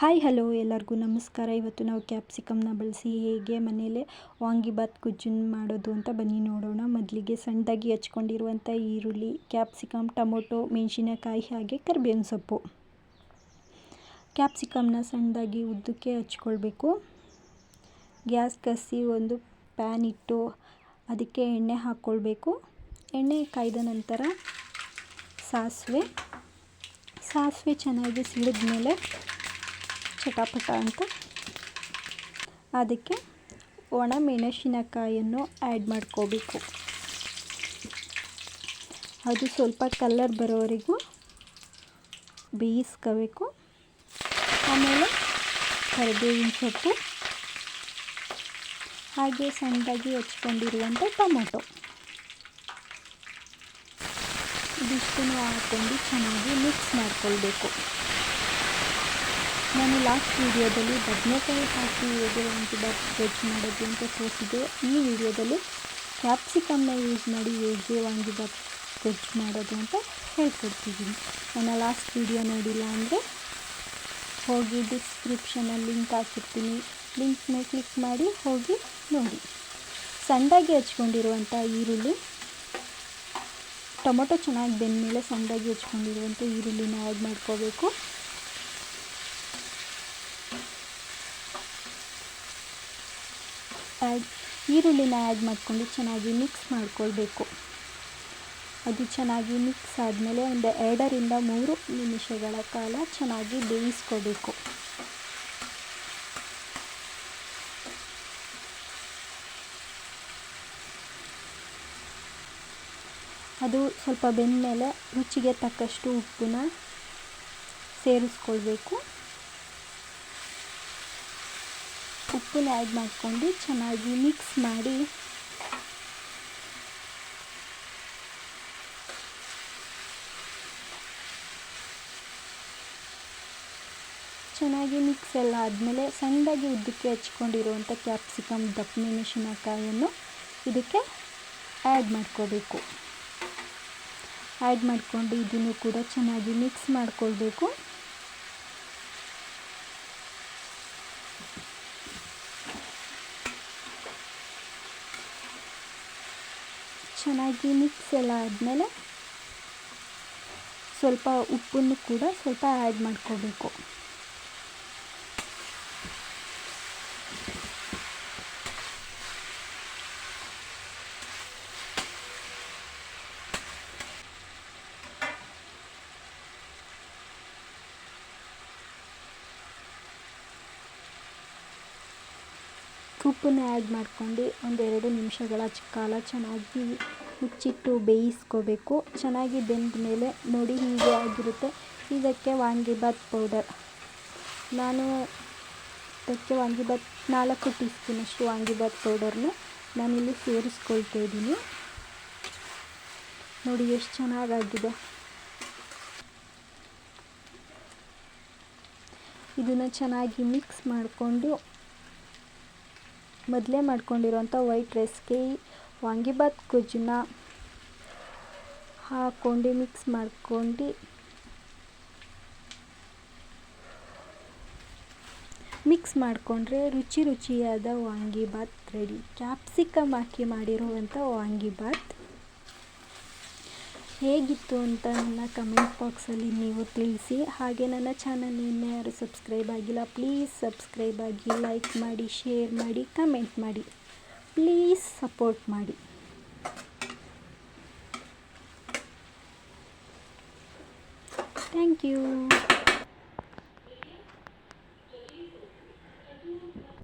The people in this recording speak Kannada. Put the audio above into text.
ಹಾಯ್ ಹಲೋ ಎಲ್ಲರಿಗೂ ನಮಸ್ಕಾರ. ಇವತ್ತು ನಾವು ಕ್ಯಾಪ್ಸಿಕಮ್ನ ಬಳಸಿ ಹೇಗೆ ಮನೇಲೆ ವಾಂಗಿಬಾತ್ ಗೊಜ್ಜನ್ನು ಮಾಡೋದು ಅಂತ ಬನ್ನಿ ನೋಡೋಣ. ಮೊದಲಿಗೆ ಸಣ್ಣದಾಗಿ ಹಚ್ಕೊಂಡಿರುವಂಥ ಈರುಳ್ಳಿ ಕ್ಯಾಪ್ಸಿಕಮ್ ಟೊಮೊಟೊ, ಮೆಣಸಿನಕಾಯಿ ಹಾಗೆ ಕರಿಬೇವಿನ ಸೊಪ್ಪು. ಕ್ಯಾಪ್ಸಿಕಮ್ನ ಸಣ್ಣದಾಗಿ ಉದ್ದಕ್ಕೆ ಹಚ್ಕೊಳ್ಬೇಕು. ಗ್ಯಾಸ್ ಕಸಿ ಒಂದು ಪ್ಯಾನ್ ಇಟ್ಟು ಅದಕ್ಕೆ ಎಣ್ಣೆ ಹಾಕ್ಕೊಳ್ಬೇಕು ಎಣ್ಣೆ ಕಾಯ್ದ ನಂತರ ಸಾಸಿವೆ. ಸಾಸಿವೆ ಚೆನ್ನಾಗಿ ಸಿಡಿದ ಮೇಲೆ ಚಟಾಪಟ ಅಂತ. ಅದಕ್ಕೆ ಒಣ ಮೆಣಸಿನಕಾಯಿಯನ್ನು ಆ್ಯಡ್ ಮಾಡ್ಕೋಬೇಕು. ಅದು ಸ್ವಲ್ಪ ಕಲ್ಲರ್ ಬರೋವರೆಗೂ ಬೇಯಿಸ್ಕೋಬೇಕು. ಆಮೇಲೆ ಕರಿಬೇವಿನ ಸೊಪ್ಪು, ಹಾಗೆ ಸಣ್ಣದಾಗಿ ಹೆಚ್ಕೊಂಡಿರುವಂಥ ಟೊಮೊಟೊ. ಇದಿಷ್ಟನ್ನು ಹಾಕ್ಕೊಂಡು ಚೆನ್ನಾಗಿ ಮಿಕ್ಸ್ ಮಾಡ್ಕೊಳ್ಬೇಕು. ನಾನು ಲಾಸ್ಟ್ ವೀಡಿಯೋದಲ್ಲಿ ಬದನೆಕಾಯಿ ಹಾಕಿ ಹೇಗೆ ಒಂದು ಗೊಜ್ಜು ಮಾಡೋದು ಅಂತ ತೋರಿಸಿದೆ ಈ ವಿಡಿಯೋದಲ್ಲಿ ಕ್ಯಾಪ್ಸಿಕಮ್ನ ಯೂಸ್ ಮಾಡಿ ಹೇಗೆ ವಾಂಗಿಬಾತ್ ವೆಜ್ ಮಾಡೋದು ಅಂತ ಹೇಳ್ಕೊಡ್ತಿದ್ದೀನಿ. ನನ್ನ ಲಾಸ್ಟ್ ವೀಡಿಯೋ ನೋಡಿಲ್ಲ ಅಂದರೆ ಹೋಗಿ ಡಿಸ್ಕ್ರಿಪ್ಷನಲ್ಲಿ ಲಿಂಕ್ ಹಾಕಿರ್ತೀನಿ. ಲಿಂಕ್ ಮೇಲೆ ಕ್ಲಿಕ್ ಮಾಡಿ ಹೋಗಿ ನೋಡಿ. ಸಣ್ಣದಾಗಿ ಹಚ್ಕೊಂಡಿರುವಂಥ ಈರುಳ್ಳಿ. ಟೊಮೊಟೊ ಚೆನ್ನಾಗಿ ಬೆಂದಮೇಲೆ ಸಣ್ಣದಾಗಿ ಹಚ್ಕೊಂಡಿರುವಂಥ ಈರುಳ್ಳಿನ ಆ್ಯಡ್ ಮಾಡ್ಕೋಬೇಕು. ಆ್ಯಡ್ ಈರುಳ್ಳಿನ ಆ್ಯಡ್ ಮಾಡಿಕೊಂಡು ಚೆನ್ನಾಗಿ ಮಿಕ್ಸ್ ಮಾಡ್ಕೊಳ್ಬೇಕು. ಅದು ಚೆನ್ನಾಗಿ ಮಿಕ್ಸ್ ಆದಮೇಲೆ ಒಂದು ಎರಡರಿಂದ ಮೂರು ನಿಮಿಷಗಳ ಕಾಲ ಚೆನ್ನಾಗಿ ಬೇಯಿಸ್ಕೋಬೇಕು. ಅದು ಸ್ವಲ್ಪ ಬೆಂದಮೇಲೆ ರುಚಿಗೆ ತಕ್ಕಷ್ಟು ಉಪ್ಪನ್ನ ಸೇರಿಸ್ಕೊಳ್ಬೇಕು. ಉಪ್ಪನ್ನ ಆ್ಯಡ್ ಮಾಡಿಕೊಂಡು ಚೆನ್ನಾಗಿ ಮಿಕ್ಸ್ ಮಾಡಿ ಚೆನ್ನಾಗಿ ಮಿಕ್ಸ್ ಎಲ್ಲ ಆದಮೇಲೆ ಸಣ್ಣದಾಗಿ ಉದ್ದಕ್ಕೆ ಹಚ್ಕೊಂಡಿರುವಂಥ ಕ್ಯಾಪ್ಸಿಕಮ್ ದಪ್ಪ ಮೆಣಸಿನಕಾಯನ್ನು ಇದಕ್ಕೆ ಆ್ಯಡ್ ಮಾಡ್ಕೋಬೇಕು. ಆ್ಯಡ್ ಮಾಡಿಕೊಂಡು ಇದನ್ನು ಕೂಡ ಚೆನ್ನಾಗಿ ಮಿಕ್ಸ್ ಮಾಡಿಕೊಳ್ಬೇಕು. ಚೆನ್ನಾಗಿ ಮಿಕ್ಸ್ ಎಲ್ಲ ಆದಮೇಲೆ ಸ್ವಲ್ಪ ಉಪ್ಪನ್ನು ಕೂಡ ಸ್ವಲ್ಪ ಆ್ಯಡ್ ಮಾಡ್ಕೋಬೇಕು. ಉಪ್ಪನ್ನು ಆ್ಯಡ್ ಮಾಡ್ಕೊಂಡು ಒಂದೆರಡು ನಿಮಿಷಗಳ ಕಾಲ ಚೆನ್ನಾಗಿ ಮುಚ್ಚಿಟ್ಟು ಬೇಯಿಸ್ಕೋಬೇಕು. ಚೆನ್ನಾಗಿ ಬೆಂದ ಮೇಲೆ ನೋಡಿ ಹೀಗೆ ಆಗಿರುತ್ತೆ. ಇದಕ್ಕೆ ವಾಂಗಿಬಾತ್ ಪೌಡರ್ ನಾನು ಇದಕ್ಕೆ ವಾಂಗಿಬಾತ್ ನಾಲ್ಕು ಟೀ ಸ್ಪೂನಷ್ಟು ವಾಂಗಿಬಾತ್ ಪೌಡರ್ನ ನಾನಿಲ್ಲಿ ಸೇರಿಸ್ಕೊಳ್ತಾ ಇದ್ದೀನಿ. ನೋಡಿ ಎಷ್ಟು ಚೆನ್ನಾಗಾಗಿದೆ. ಇದನ್ನು ಚೆನ್ನಾಗಿ ಮಿಕ್ಸ್ ಮಾಡಿಕೊಂಡು ಮೊದಲೇ ಮಾಡ್ಕೊಂಡಿರೋಂಥ ವೈಟ್ ರೈಸ್ಗೆ ವಾಂಗಿಬಾತ್ ಗೊಜ್ಜನ್ನ ಹಾಕ್ಕೊಂಡು ಮಿಕ್ಸ್ ಮಾಡ್ಕೊಂಡು ಮಿಕ್ಸ್ ಮಾಡಿಕೊಂಡ್ರೆ ರುಚಿ ರುಚಿಯಾದ ವಾಂಗಿಬಾತ್ ರೆಡಿ. ಕ್ಯಾಪ್ಸಿಕಮ್ ಹಾಕಿ ಮಾಡಿರುವಂಥ ವಾಂಗಿಬಾತ್ ಹೇಗಿತ್ತು ಅಂತ ನನ್ನ ಕಮೆಂಟ್ ಬಾಕ್ಸಲ್ಲಿ ನೀವು ತಿಳಿಸಿ. ಹಾಗೆ ನನ್ನ ಚಾನಲ್ ಯಾರು ಸಬ್ಸ್ಕ್ರೈಬ್ ಆಗಿಲ್ಲ ಪ್ಲೀಸ್ ಸಬ್ಸ್ಕ್ರೈಬ್ ಆಗಿ ಲೈಕ್ ಮಾಡಿ ಶೇರ್ ಮಾಡಿ ಕಮೆಂಟ್ ಮಾಡಿ. ಪ್ಲೀಸ್ ಸಪೋರ್ಟ್ ಮಾಡಿ. Thank you